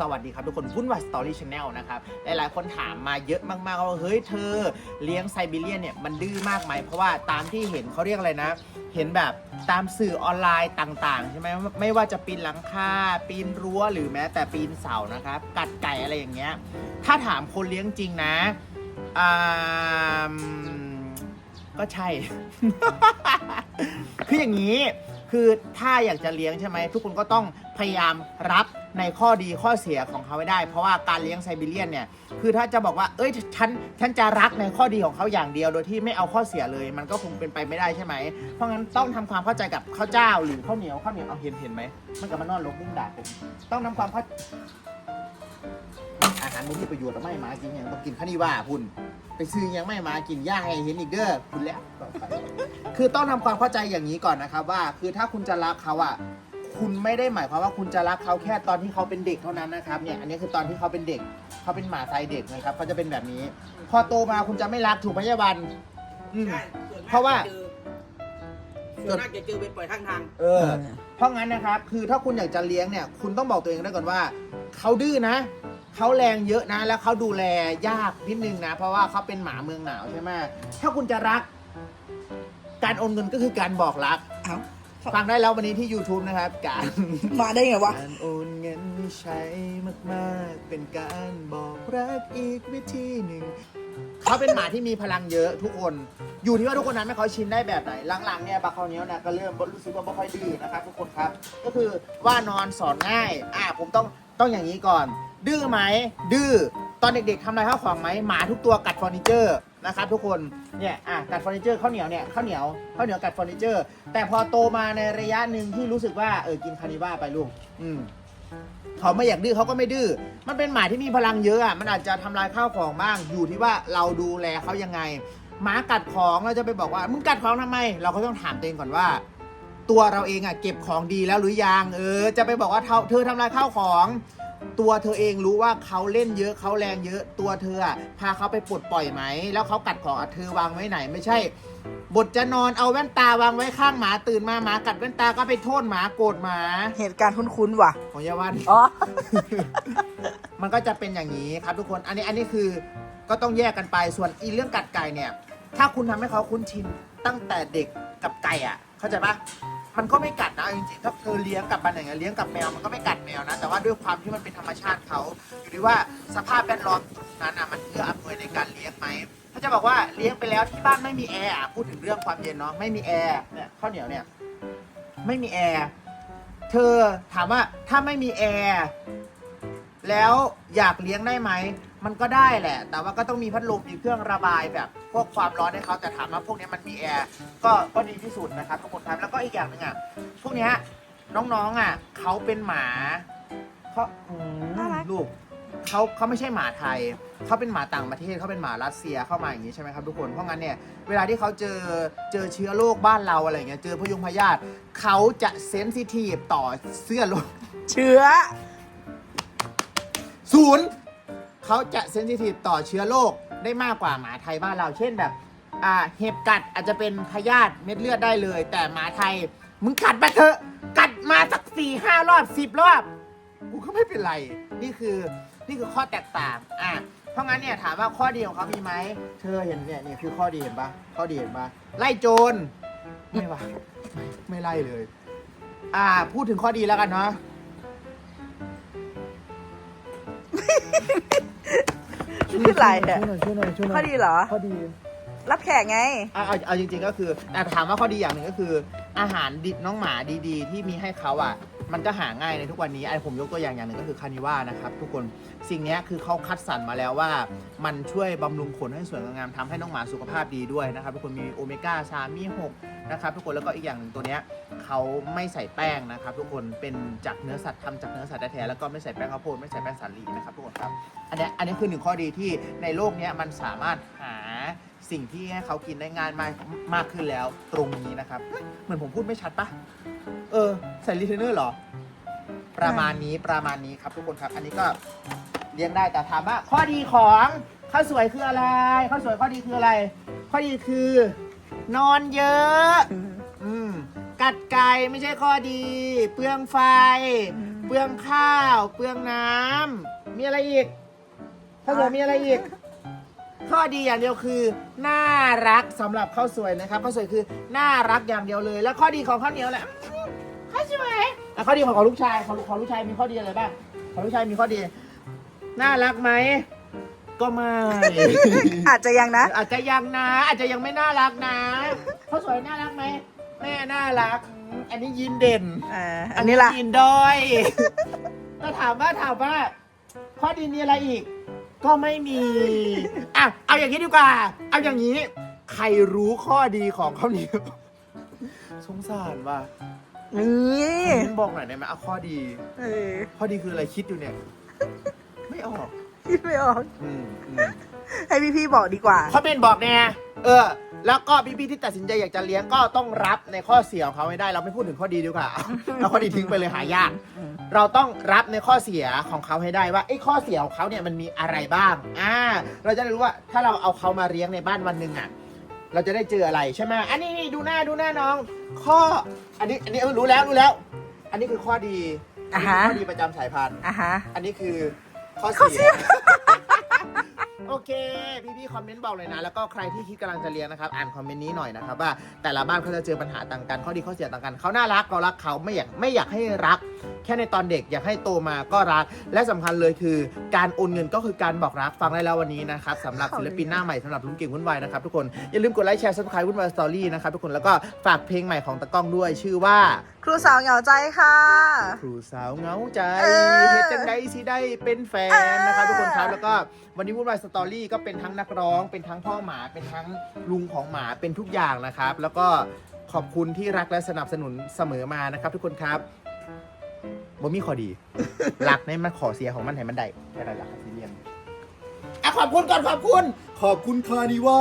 สวัสดีครับทุกคนวุ่นวายสตอรี่ชาแนลนะครับ หลายๆ คนถามมาเยอะมากๆว่าเฮ้ยเธอเลี้ยงไซบีเรียนเนี่ยมันดื้อมากไหมเพราะว่าตามที่เห็นเขาเรียกอะไรนะ เห็นแบบตามสื่อออนไลน์ต่างๆใช่ไหมไม่ว่าจะปีนหลังคาปีนรั้วหรือแม้แต่ปีนเสานะครับ กัดไก่อะไรอย่างเงี้ยถ้าถามคนเลี้ยงจริงนะอ่าก็ใช่ คืออย่างนี้ คือถ้าอยากจะเลี้ยงใช่ไหม ทุกคนก็ต้องพยายามรับ ในข้อดีข้อเสียของเขาไว้ได้ เพราะว่าการเลี้ยงไซบีเรียนเนี่ยคือถ้าจะบอกว่าเอ้ยฉันฉันจะรักในข้อดีของเขาอย่างเดียว โดยที่ไม่เอาข้อเสียเลย มันก็คงเป็นไปไม่ได้ใช่ไหมเพราะงั้นต้องทำความเข้าใจกับข้าวเจ้า หรือข้าวเหนียวข้าวเหนียวเอาเห็นเห็นไหมมันกับมันนอนลงมุ้งด่าผมต้องทำความเข้าอาหารมุ้งมีประโยชน์แต่ไม่มากินอย่างต้องกินข้าวนี่ว่าคุณไปซื้อยังไม่มากินย่าให้เห็นอีกเด้อคุณแล้วคือต้องทำความเข้าใจอย่างนี้ก่อนนะครับว่า คือถ้าคุณจะรักเขาอะ คุณไม่ได้หมายความว่าคุณจะรักเขาแค่ตอนที่เขาเป็นเด็กเท่านั้นนะครับเนี่ยอันนี้คือตอนที่เขาเป็นเด็กเขาเป็นหมาไซเด็กนะครับเขาจะเป็นแบบนี้ พอโตมาคุณจะไม่รักถูกพยาบาลอืม ใช่ส่วนมกเพราะว่าจอส่วนมากจะเจอไปปล่อยข้างทาง เออ เพราะงั้นนะครับ คือถ้าคุณอยากจะเลี้ยงเนี่ย คุณต้องบอกตัวเองได้ก่อนว่า เขาดื้อนะ เขาแรงเยอะนะ แล้วเขาดูแลยากนิดนึงนะ เพราะว่าเขาเป็นหมาเมืองหนาวใช่ไหมถ้าคุณจะรัก การโอนเงินก็คือการบอกรัก เอ้า ฟังได้แล้ววันนี้ที่ YouTube นะครับ การมาได้ไงวะ การโอนเงินใช้มากๆ เป็นการบอกรักอีกวิธีหนึ่ง เขาเป็นหมาที่มีพลังเยอะทุกคน อยู่ที่ว่าทุกคนนั้นให้เขาชินได้แบบไหน หลังๆเนี่ยบาคาเนี้ยนะก็เริ่มรู้สึกว่าไม่ค่อยดื้อนะครับทุกคนครับ ก็คือว่านอนสอนง่าย อ่าผมต้องต้องอย่างนี้ก่อน ดื้อไหมดื้อ ตอนเด็กๆทำอะไรข้าวของไหมหมาทุกตัวกัดเฟอร์นิเจอร์ นะครับทุกคนเนี่ยอะกัดเฟอร์นิเจอร์ข้าวเหนียวเนี่ยข้าวเหนียวข้าวเหนียวกัดเฟอร์นิเจอร์ แต่พอโตมาในระยะหนึ่งที่รู้สึกว่าเออกินคานิว่าไปลูกอืมเขาไม่อยากดื้อเขาก็ไม่ดื้อ มันเป็นหมาที่มีพลังเยอะอะ มันอาจจะทำลายข้าวของบ้าง อยู่ที่ว่าเราดูแลเขายังไง หมากัดของเราจะไปบอกว่า มึงกัดของทำไม เราก็ต้องถามตัวเองก่อนว่า ตัวเราเองอะเก็บของดีแล้วหรือยัง เออ จะไปบอกว่าเธอเธอทำลายข้าวของ ตัวเธอเองรู้ว่าเขาเล่นเยอะเขาแรงเยอะตัวเธออะพาเขาไปปลดปล่อยไหม แล้วเขากัดของอะเธอวางไว้ไหนไม่ใช่ บทจะนอนเอาแว่นตาวางไว้ข้างหมาตื่นมาหมากัดแว่นตาก็ไปโทษหมาโกรธหมาเหตุการณ์คุ้นๆว่ะ ของยาวัน อ๋อ มันก็จะเป็นอย่างนี้ครับทุกคน อันนี้อันนี้คือก็ต้องแยกกันไป ส่วนอีเรื่องกัดไก่เนี่ย ถ้าคุณทำให้เขาคุ้นชินตั้งแต่เด็กกับไก่อะ เข้าใจปะ มันก็ไม่กัดนะจริงๆถ้าเธอเลี้ยงกับมันอย่างเงี้ยเลี้ยงกับแมวมันก็ไม่กัดแมวนะ แต่ว่าด้วยความที่มันเป็นธรรมชาติเขาอยู่ที่ว่าสภาพแวดล้อมนั้นอะมันเอื้ออำนวยในการเลี้ยงไหมถ้าจะบอกว่าเลี้ยงไปแล้วที่บ้านไม่มีแอร์พูดถึงเรื่องความเย็นเนาะไม่มีแอร์เนี่ยข้าวเหนียวเนี่ยไม่มีแอร์เธอถามว่าถ้าไม่มีแอร์แล้วอยากเลี้ยงได้ไหม มันก็ได้แหละ แต่ว่าก็ต้องมีพัดลมมีเครื่องระบายแบบพวกความร้อนให้เขาแต่ถามว่าพวกนี้มันมีแอร์ก็ก็ดีที่สุดนะครับทุกคนครับแล้วก็อีกอย่างหนึ่งอะพวกเนี้ยน้องๆอะเขาเป็นหมาเขาอืมน่ารัก ลูกเขาเขาไม่ใช่หมาไทยเขาเป็นหมาต่างประเทศเขาเป็นหมารัสเซียเข้ามาอย่างนี้ใช่ไหมครับทุกคนเพราะงั้นเนี่ยเวลาที่เขาเจอเจอเชื้อโรคบ้านเราอะไรอย่างเงี้ยเจอพยุงพยาธิเขาจะเซนซิทีฟต่อเสื้อโรค เชื้อ ศูนย์ เขาจะเซนซิทีฟต่อเชื้อโรคได้มากกว่าหมาไทยบ้านเรา เช่นแบบอ่าเห็บกัดอาจจะเป็นพยาธิเม็ดเลือดได้เลย แต่หมาไทยมึงกัดมาเถอะกัดมาสักสี่ห้ารอบสิบรอบกูก็ไม่เป็นไร นี่คือนี่คือข้อแตกต่างอะเพราะงั้นเนี่ยถามว่าข้อดีของเขามีไหมเธอเห็นเนี่ยนี่คือข้อดีเห็นปะข้อดีเห็นปะไล่โจรไม่ว่าไม่ไม่ไล่เลย อ่า พูดถึงข้อดีแล้วกันเนาะ คืออะไรเนี่ยช่วยหน่อยช่วยหน่อยช่วยหน่อยข้อดีเหรอ ข้อดีรับแขกไง เอาเอาเอาจริงๆก็คือแต่ถามว่าข้อดีอย่างหนึ่งก็คือ อาหารดิบน้องหมาดีๆ ที่มีให้เขาอะ มันก็หาง่ายในทุกวันนี้ไอ้ผมยกตัวอย่างอย่างหนึ่งก็คือคานิว่านะครับทุกคนสิ่งเนี้ยคือเขาคัดสรรมาแล้วว่า มันช่วยบำรุงขนให้สวยงามทำให้น้องหมาสุขภาพดีด้วยนะครับทุกคนมีโอเมก้า3มี6นะครับทุกคนแล้วก็อีกอย่างหนึ่งตัวเนี้ยเขาไม่ใส่แป้งนะครับ ทุกคนเป็นจากเนื้อสัตว์ทำจากเนื้อสัตว์แท้ๆแล้วก็ไม่ใส่แป้งข้าวโพดไม่ใส่แป้งสาลีนะครับทุกคนครับอันเนี้ยอันนี้คือหนึ่งข้อดีที่ในโลกเนี้ยมันสามารถหาสิ่งที่ให้เขากินได้ง่ายมากมากขึ้นแล้วตรงนี้นะครับเฮ้ยเหมือนผมพูดไม่ชัดปะเออ ใส่รีเทนเนอร์เหรอ ประมาณนี้ประมาณนี้ครับทุกคนครับ อันนี้ก็เลี้ยงได้แต่ถามว่าข้อดีของข้าวสวยคืออะไรข้าวสวยข้อดีคืออะไร ข้อดีคือ นอนเยอะ อืมกัดไก่ไม่ใช่ข้อดี เปลืองไฟอืมเปลืองลืองข้าว เปลืองน้ำมีอะไรอีกข้าวสวยมีอะไรอีก ข้อดีอย่างเดียวคือ น่ารักสำหรับข้าวสวยนะครับข้าวสวยคือน่ารักอย่างเดียวเลย แล้วข้อดีของข้าวเหนียวแหละอืมข้าวสวย อะข้อดีของของลูกชายของของลูกชายมีข้อดีอะไรบ้างของลูกชายมีข้อดี น่ารักไหมก็ไม่ อาจจะยังนะ อาจจะยังนะ อาจจะยังไม่น่ารักนะข้าวสวยน่ารักไหมแม่น่ารักอืมอันนี้ยินเด่นเอออันนี้ล่ะ ยินด้อยก็ถามว่าถามว่า ข้อดีมีอะไรอีก ก็ไม่มีอะเอาอย่างนี้ดีกว่า เอาอย่างนี้ ใครรู้ข้อดีของข้าวเหนียวสงสารว่ะ นี่มิ้นบอกหน่อยได้ไหมเอาข้อดี เออข้อดีคืออะไรคิดอยู่เนี่ย ไม่ออกคิดไม่ออก อืมอืมให้พี่ๆบอกดีกว่า คอมเมนต์บอกแน่เออ แล้วก็พี่ๆที่ตัดสินใจอยากจะเลี้ยงก็ต้องรับในข้อเสียของเขาให้ได้ เราไม่พูดถึงข้อดีดีกว่าเอาข้อดีทิ้งไปเลยหายาก เราต้องรับในข้อเสียของเขาให้ได้ว่าไอ้ข้อเสียของเขาเนี่ยมันมีอะไรบ้าง อ่า เราจะได้รู้ว่าถ้าเราเอาเขามาเลี้ยงในบ้านวันหนึ่งอะ เราจะได้เจออะไรใช่ไหมอันนี้นี่ดูหน้าดูหน้าน้อง ข้อ อันนี้อันนี้เออรู้แล้วรู้แล้ว อันนี้คือข้อดีอันนี้คือข้อดีประจำสายพันธุ์ อะฮะ อันนี้คือข้อข้อเสีเสีย ย โอเค พี่ๆคอมเมนต์บอกเลยนะ แล้วก็ใครที่คิดกำลังจะเรียนนะครับ อ่านคอมเมนต์นี้หน่อยนะครับว่าแต่ละบ้านเขาจะเจอปัญหาต่างกัน ข้อดีข้อเสียต่างกัน เขาน่ารักเรารักเขาไม่อยากไม่อยากให้รัก แค่ในตอนเด็กอยากให้โตมาก็รัก และสำคัญเลยคือ การโอนเงินก็คือการบอกรักฟังได้แล้ววันนี้นะครับสำหรับศิลปินหน้าใหม่สำหรับลุงเก่งวุ่นวายนะครับทุกคนอย่าลืมกดไลค์แชร์ซับสไครต์วุ่นวายสตอรี่นะครับทุกคนแล้วก็ฝากเพลงใหม่ของตะก้องด้วยชื่อว่า ครูสาวเหงาใจค่ะ ครูสาวเหงาใจเออเฮ็ดจังไดสิได้เป็นแฟนนะครับทุกคนครับแล้วก็วันนี้วุ่นวายสตอรี่ก็เป็นทั้งนักร้อง เป็นทั้งพ่อหมาเป็นทั้งลุงของหมาเป็นทุกอย่างนะครับ แล้วก็ขอบคุณที่รักและสนับสนุนเสมอมานะครับ ทุกคนครับ บ่มีข้อดีรักในมันขอเสียของมันให้มันได้แค่นั้นแหละครับซีเรียนอะขอบคุณก่อนขอบคุณ ขอบคุณคานิว่า